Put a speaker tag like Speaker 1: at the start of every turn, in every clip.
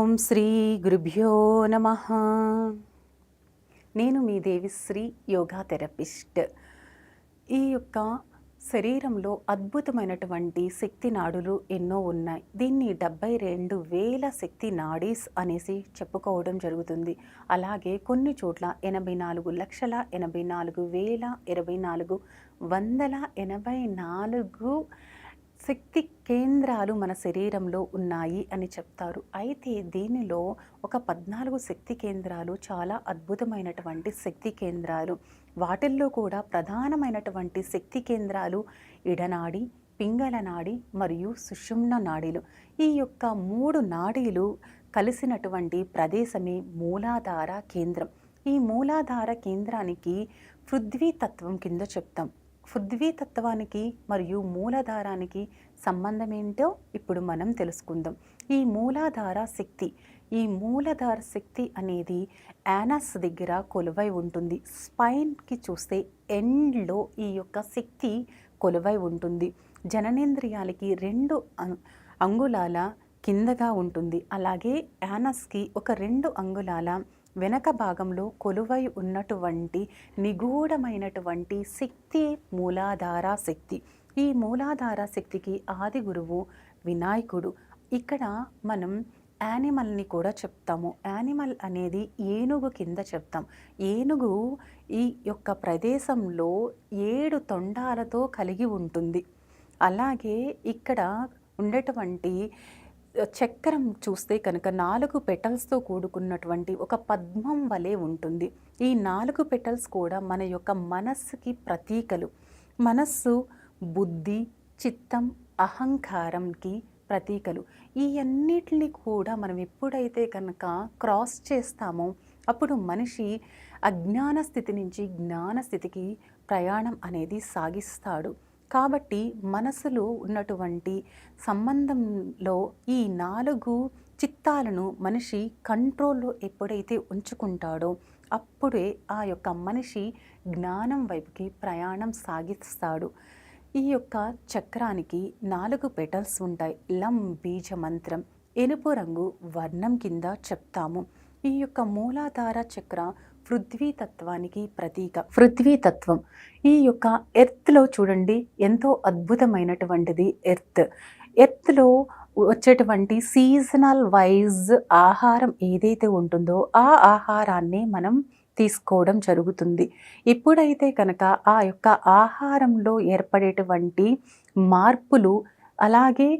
Speaker 1: ఓం శ్రీ గురుభ్యో నమ. నేను మీ దేవిశ్రీ యోగా థెరపిస్ట్ ఈ యొక్క శరీరంలో అద్భుతమైనటువంటి శక్తి నాడులు ఎన్నో ఉన్నాయి. దీన్ని డెబ్బై రెండు వేల శక్తి నాడీస్ అనేసి చెప్పుకోవడం జరుగుతుంది. అలాగే కొన్ని చోట్ల ఎనభై నాలుగు లక్షల ఎనభై నాలుగు వేల ఇరవై నాలుగు వందల ఎనభై నాలుగు శక్తి కేంద్రాలు మన శరీరంలో ఉన్నాయి అని చెప్తారు. అయితే దీనిలో ఒక పద్నాలుగు శక్తి కేంద్రాలు చాలా అద్భుతమైనటువంటి శక్తి కేంద్రాలు. వాటిల్లో కూడా ప్రధానమైనటువంటి శక్తి కేంద్రాలు ఇడనాడి పింగళ నాడి మరియు సుషుమ్న నాడీలు. ఈ యొక్క మూడు నాడీలు కలిసినటువంటి ప్రదేశమే మూలాధార కేంద్రం. ఈ మూలాధార కేంద్రానికి పృథ్వీ తత్వం కింద చెప్తాం. తత్వానికి మరియు మూలాధారానికి సంబంధం ఏంటో ఇప్పుడు మనం తెలుసుకుందాం. ఈ మూలాధార శక్తి ఈ మూలాధార శక్తి అనేది యానస్ దగ్గర కొలువై ఉంటుంది. స్పైన్కి చూస్తే ఎండ్లో ఈ యొక్క శక్తి కొలువై ఉంటుంది. జననేంద్రియాలకి రెండు అంగుళాల కిందగా ఉంటుంది. అలాగే యానస్కి ఒక రెండు అంగుళాల వెనక భాగంలో కొలువై ఉన్నటువంటి నిగూఢమైనటువంటి శక్తి మూలాధార శక్తి. ఈ మూలాధార శక్తికి ఆది గురువు వినాయకుడు. ఇక్కడ మనం యానిమల్ని కూడా చెప్తాము. యానిమల్ అనేది ఏనుగు కింద చెప్తాం. ఏనుగు ఈ యొక్క ప్రదేశంలో ఏడు తొండాలతో కలిగి ఉంటుంది. అలాగే ఇక్కడ ఉండేటువంటి చక్రం చూస్తే కనుక నాలుగు పెటల్స్తో కూడుకున్నటువంటి ఒక పద్మం వలె ఉంటుంది. ఈ నాలుగు పెటల్స్ కూడా మన యొక్క మనస్సుకి ప్రతీకలు. మనస్సు బుద్ధి చిత్తం అహంకారంకి ప్రతీకలు. ఈ అన్నిటిని కూడా మనం ఎప్పుడైతే కనుక క్రాస్ చేస్తామో అప్పుడు మనిషి అజ్ఞాన స్థితి నుంచి జ్ఞాన స్థితికి ప్రయాణం అనేది సాగిస్తాడు. కాబట్టి మనసులో ఉన్నటువంటి సంబంధంలో ఈ నాలుగు చిత్తాలను మనిషి కంట్రోల్లో ఎప్పుడైతే ఉంచుకుంటాడో అప్పుడే ఆ యొక్క మనిషి జ్ఞానం వైపుకి ప్రయాణం సాగిస్తాడు. ఈ యొక్క చక్రానికి నాలుగు పెటల్స్ ఉంటాయి. లం బీజ మంత్రం ఎనుపు రంగు వర్ణం కింద చెప్తాము. ఈ యొక్క మూలాధార చక్ర పృథ్వీ తత్వానికి ప్రతీక. పృథ్వీ తత్వం ఈ యొక్క ఎర్త్లో చూడండి ఎంతో అద్భుతమైనటువంటిది ఎర్త్. ఎర్త్లో వచ్చేటువంటి సీజనల్ వైజ్ ఆహారం ఏదైతే ఉంటుందో ఆ ఆహారాన్ని మనం తీసుకోవడం జరుగుతుంది. ఎప్పుడైతే కనుక ఆ యొక్క ఆహారంలో ఏర్పడేటువంటి మార్పులు అలాగే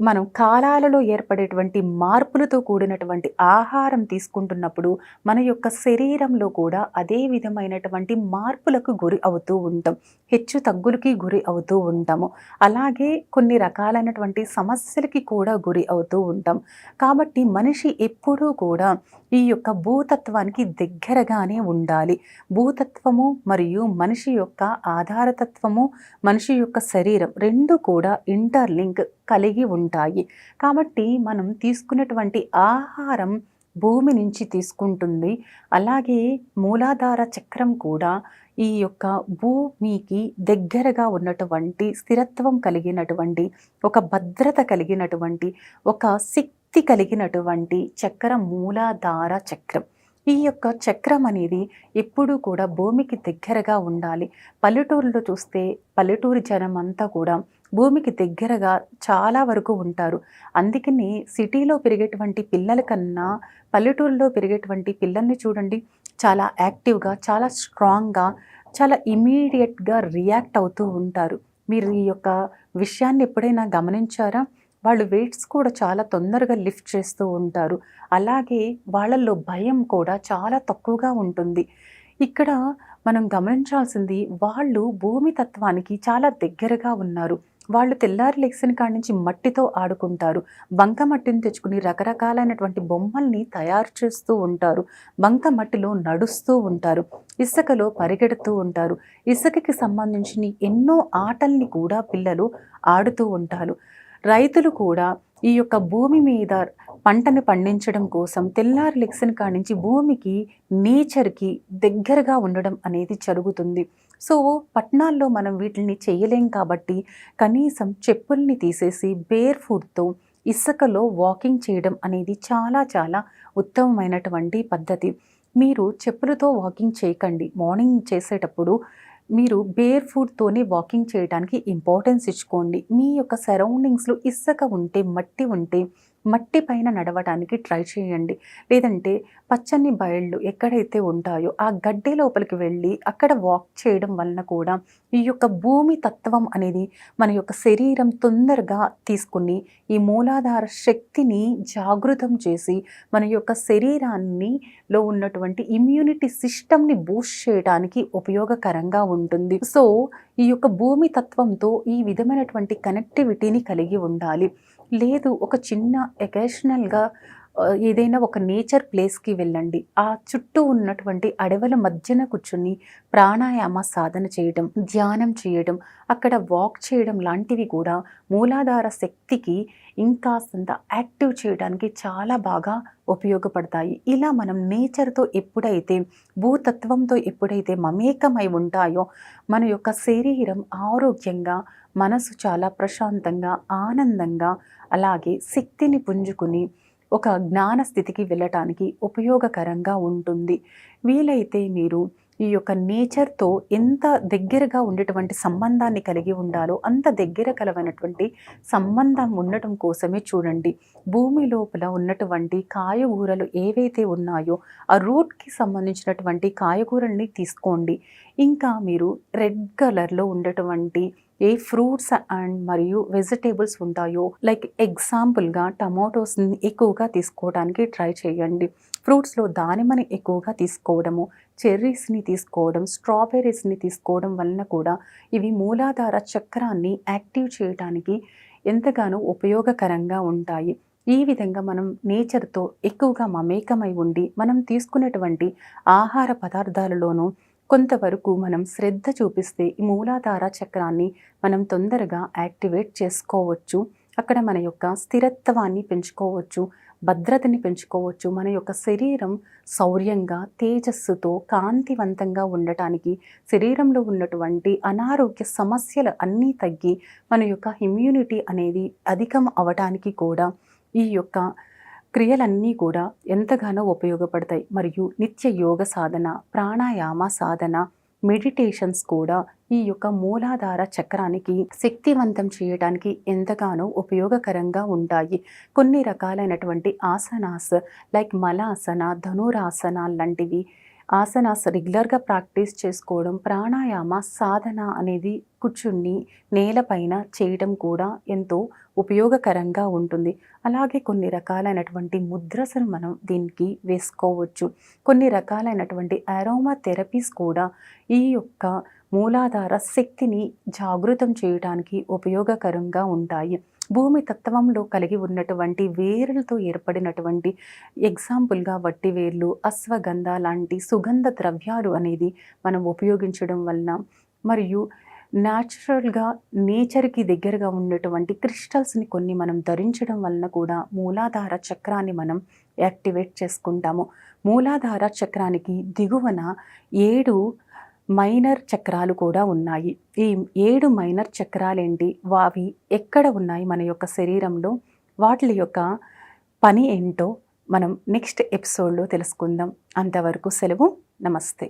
Speaker 1: మనం కాలాలలో ఏర్పడేటువంటి మార్పులతో కూడినటువంటి ఆహారం తీసుకుంటున్నప్పుడు మన యొక్క శరీరంలో కూడా అదే విధమైనటువంటి మార్పులకు గురి అవుతూ ఉంటాం. హెచ్చు తగ్గులకి గురి అవుతూ ఉంటాము. అలాగే కొన్ని రకాలైనటువంటి సమస్యలకి కూడా గురి అవుతూ ఉంటాం. కాబట్టి మనిషి ఎప్పుడూ కూడా ఈ యొక్క భూతత్వానికి దగ్గరగానే ఉండాలి. భూతత్వము మరియు మనిషి యొక్క ఆధారతత్వము మనిషి యొక్క శరీరం రెండు కూడా ఇంటర్లింక్ కలిగి ఉంటాయి. కాబట్టి మనం తీసుకున్నటువంటి ఆహారం భూమి నుంచి తీసుకుంటుంది. అలాగే మూలాధార చక్రం కూడా ఈ యొక్క భూమికి దగ్గరగా ఉన్నటువంటి స్థిరత్వం కలిగినటువంటి ఒక భద్రత కలిగినటువంటి ఒక శక్తి కలిగినటువంటి చక్రం మూలాధార చక్రం. ఈ యొక్క చక్రం అనేది ఎప్పుడూ కూడా భూమికి దగ్గరగా ఉండాలి. పల్లెటూరులో చూస్తే పల్లెటూరు జనం అంతా కూడా భూమికి దగ్గరగా చాలా వరకు ఉంటారు. అందుకని సిటీలో పెరిగేటువంటి పిల్లల కన్నా పల్లెటూరులో పెరిగేటువంటి పిల్లల్ని చూడండి చాలా యాక్టివ్గా చాలా స్ట్రాంగ్గా చాలా ఇమీడియట్గా రియాక్ట్ అవుతూ ఉంటారు. మీరు ఈ యొక్క విషయాన్ని ఎప్పుడైనా గమనించారా? వాళ్ళు వెయిట్స్ కూడా చాలా తొందరగా లిఫ్ట్ చేస్తూ ఉంటారు. అలాగే వాళ్ళల్లో భయం కూడా చాలా తక్కువగా ఉంటుంది. ఇక్కడ మనం గమనించాల్సింది వాళ్ళు భూమి తత్వానికి చాలా దగ్గరగా ఉన్నారు. వాళ్ళు తెల్లారి లెక్సిన కాడి నుంచి మట్టితో ఆడుకుంటారు. బంక మట్టిని తెచ్చుకుని రకరకాలైనటువంటి బొమ్మల్ని తయారు చేస్తూ ఉంటారు. బంక మట్టిలో నడుస్తూ ఉంటారు. ఇసుకలో పరిగెడుతూ ఉంటారు. ఇసుకకి సంబంధించిన ఎన్నో ఆటల్ని కూడా పిల్లలు ఆడుతూ ఉంటారు. రైతులు కూడా ఈ యొక్క భూమి మీద పంటను పండించడం కోసం తెల్లారి లెక్సన్ కానించి నుంచి భూమికి నేచర్కి దగ్గరగా ఉండడం అనేది జరుగుతుంది. సో పట్టణాల్లో మనం వీటిని చేయలేం కాబట్టి కనీసం చెప్పుల్ని తీసేసి బేర్ ఫుడ్తో ఇసుకలో వాకింగ్ చేయడం అనేది చాలా చాలా ఉత్తమమైనటువంటి పద్ధతి. మీరు చెప్పులతో వాకింగ్ చేయకండి. మార్నింగ్ చేసేటప్పుడు మీరు బేర్ ఫుడ్తోనే వాకింగ్ చేయడానికి ఇంపార్టెన్స్ ఇచ్చుకోండి. మీ యొక్క సరౌండింగ్స్లో ఇసుక ఉంటే మట్టి ఉంటే మట్టి పైన నడవడానికి ట్రై చేయండి. లేదంటే పచ్చని బయళ్ళు ఎక్కడైతే ఉంటాయో ఆ గడ్డి లోపలికి వెళ్ళి అక్కడ వాక్ చేయడం వలన కూడా ఈ యొక్క భూమి తత్వం అనేది మన యొక్క శరీరం తొందరగా తీసుకుని ఈ మూలాధార శక్తిని జాగృతం చేసి మన యొక్క శరీరాన్ని లో ఉన్నటువంటి ఇమ్యూనిటీ సిస్టమ్ని బూస్ట్ చేయడానికి ఉపయోగకరంగా ఉంటుంది. సో ఈ యొక్క భూమి తత్వంతో ఈ విధమైనటువంటి కనెక్టివిటీని కలిగి ఉండాలి. లేదు ఒక చిన్న ఎకేషనల్గా ఏదైనా ఒక నేచర్ ప్లేస్కి వెళ్ళండి. ఆ చుట్టూ ఉన్నటువంటి అడవుల మధ్యన కూర్చుని ప్రాణాయామ సాధన చేయడం ధ్యానం చేయడం అక్కడ వాక్ చేయడం లాంటివి కూడా మూలాధార శక్తికి ఇంకాస్తంత యాక్టివ్ చేయడానికి చాలా బాగా ఉపయోగపడతాయి. ఇలా మనం నేచర్తో ఎప్పుడైతే భూతత్వంతో ఎప్పుడైతే మమేకమై ఉంటాయో మన యొక్క శరీరం ఆరోగ్యంగా మనసు చాలా ప్రశాంతంగా ఆనందంగా అలాగే శక్తిని పుంజుకుని ఒక జ్ఞాన స్థితికి వెళ్ళటానికి ఉపయోగకరంగా ఉంటుంది. వీలైతే మీరు ఈ యొక్క నేచర్తో ఎంత దగ్గరగా ఉండేటువంటి సంబంధాన్ని కలిగి ఉండాలో అంత దగ్గర కలవైనటువంటి సంబంధం ఉండటం కోసమే చూడండి. భూమి లోపల ఉన్నటువంటి కాయగూరలు ఏవైతే ఉన్నాయో ఆ రూట్కి సంబంధించినటువంటి కాయగూరల్ని తీసుకోండి. ఇంకా మీరు రెడ్ కలర్లో ఉండేటువంటి ఏ ఫ్రూట్స్ అండ్ మరియు వెజిటేబుల్స్ ఉంటాయో లైక్ ఎగ్జాంపుల్గా టమాటోస్ని ఎక్కువగా తీసుకోవడానికి ట్రై చేయండి. ఫ్రూట్స్లో దానిమ్మని ఎక్కువగా తీసుకోవడము చెర్రీస్ని తీసుకోవడం స్ట్రాబెర్రీస్ని తీసుకోవడం వలన కూడా ఇవి మూలాధార చక్రాన్ని యాక్టివ్ చేయడానికి ఎంతగానో ఉపయోగకరంగా ఉంటాయి. ఈ విధంగా మనం నేచర్తో ఎక్కువగా మమేకమై ఉండి మనం తీసుకునేటువంటి ఆహార పదార్థాలలోనూ కొంతవరకు మనం శ్రద్ధ చూపిస్తే ఈ మూలాధార చక్రాన్ని మనం తొందరగా యాక్టివేట్ చేసుకోవచ్చు. అక్కడ మన యొక్క స్థిరత్వాన్ని పెంచుకోవచ్చు భద్రతని పెంచుకోవచ్చు. మన యొక్క శరీరం శౌర్యంగా తేజస్సుతో కాంతివంతంగా ఉండటానికి శరీరంలో ఉన్నటువంటి అనారోగ్య సమస్యలు అన్నీ తగ్గి మన యొక్క ఇమ్యూనిటీ అనేది అధికం అవటానికి కూడా ఈ యొక్క క్రియలన్నీ కూడా ఎంతగానో ఉపయోగపడతాయి. మరియు నిత్య యోగ సాధన ప్రాణాయామ సాధన మెడిటేషన్స్ కూడా ఈ యొక్క మూలాధార చక్రానికి శక్తివంతం చేయడానికి ఎంతగానో ఉపయోగకరంగా ఉంటాయి. కొన్ని రకాలైనటువంటి ఆసనాస్ లైక్ మలాసన ధనురాసన లాంటివి ఆసనాస్ రెగ్యులర్గా ప్రాక్టీస్ చేసుకోవడం ప్రాణాయామ సాధన అనేది కూర్చుని నేలపైన చేయడం కూడా ఎంతో ఉపయోగకరంగా ఉంటుంది. అలాగే కొన్ని రకాలైనటువంటి ముద్రసను మనం దీనికి వేసుకోవచ్చు. కొన్ని రకాలైనటువంటి అరోమా థెరపీస్ కూడా ఈ యొక్క మూలాధార శక్తిని జాగృతం చేయడానికి ఉపయోగకరంగా ఉంటాయి. భూమి తత్వంలో కలిగి ఉన్నటువంటి వేరులతో ఏర్పడినటువంటి ఎగ్జాంపుల్గా వట్టి వేర్లు అశ్వగంధ లాంటి సుగంధ ద్రవ్యాలు అనేది మనం ఉపయోగించడం వలన మరియు న్యాచురల్గా నేచర్కి దగ్గరగా ఉన్నటువంటి క్రిస్టల్స్ని కొన్ని మనం ధరించడం వలన కూడా మూలాధార చక్రాన్ని మనం యాక్టివేట్ చేసుకుంటాము. మూలాధార చక్రానికి దిగువన ఏడు మైనర్ చక్రాలు కూడా ఉన్నాయి. ఈ ఏడు మైనర్ చక్రాలు ఏంటి అవి ఎక్కడ ఉన్నాయి మన యొక్క శరీరంలో? వాటి యొక్క పని ఏంటో మనం నెక్స్ట్ ఎపిసోడ్లో తెలుసుకుందాం. అంతవరకు సెలవు. నమస్తే.